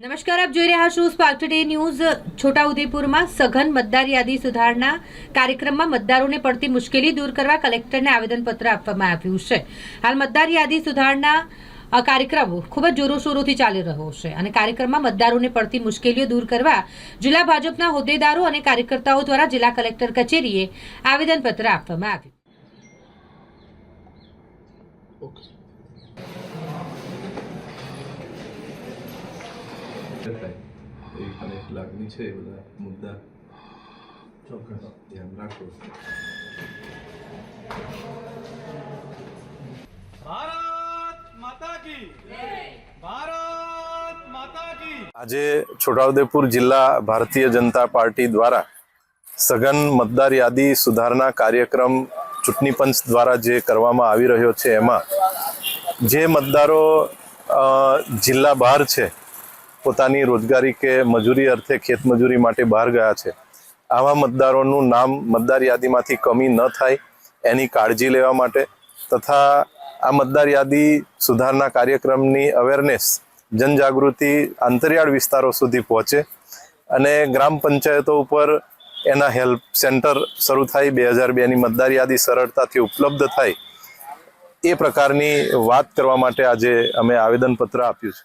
નમસ્કાર આપ જોઈ રહ્યા છો સ્પાર્ક ટુડે ન્યૂઝ છોટાઉદેપુરમાં સઘન મતદાર યાદી સુધારણા કાર્યક્રમમાં મતદારોને પડતી મુશ્કેલી દૂર કરવા કલેક્ટરને આવેદનપત્ર આપવામાં આવ્યું છે. હાલ મતદાર યાદી સુધારણા અ, કાર્યક્રમ ખૂબ જ જોરોશોરોથી ચાલી રહ્યો છે અને કાર્યક્રમમાં મતદારોને પડતી મુશ્કેલીઓ દૂર કરવા જિલ્લા ભાજપના હોદ્દેદારો અને કાર્યકર્તાઓ દ્વારા જિલ્લા કલેક્ટર કચેરીએ આવેદનપત્ર આપવામાં આવ્યું. થાય એવી લાગણી છે એ બધા મુદ્દા. ચોક્કસ. ધ્યાન રાખો. ભારત માતા કી ભારત માતા કી આજે છોટાઉદેપુર જિલ્લા ભારતીય જનતા પાર્ટી દ્વારા સઘન મતદાર યાદી સુધારણા કાર્યક્રમ ચૂંટણી પંચ દ્વારા જે કરવામાં આવી રહ્યો છે એમાં જે મતદારો જિલ્લા બહાર છે પોતાની રોજગારી કે મજૂરી અર્થે ખેતમજૂરી માટે બહાર ગયા છે. આવા મતદારોનું નામ મતદાર યાદીમાંથી કમી ન થાય, એની કાળજી લેવા માટે તથા આ મતદાર યાદી સુધારના કાર્યક્રમની અવેરનેસ જનજાગૃતિ અંતરિયાળ વિસ્તારો સુધી પહોંચે અને ગ્રામ પંચાયતો ઉપર એના હેલ્પ સેન્ટર શરૂ થાય, બે હજાર બેની મતદાર યાદી સરળતાથી ઉપલબ્ધ થાય, એ પ્રકારની વાત કરવા માટે આજે અમે આવેદનપત્ર આપ્યું છે.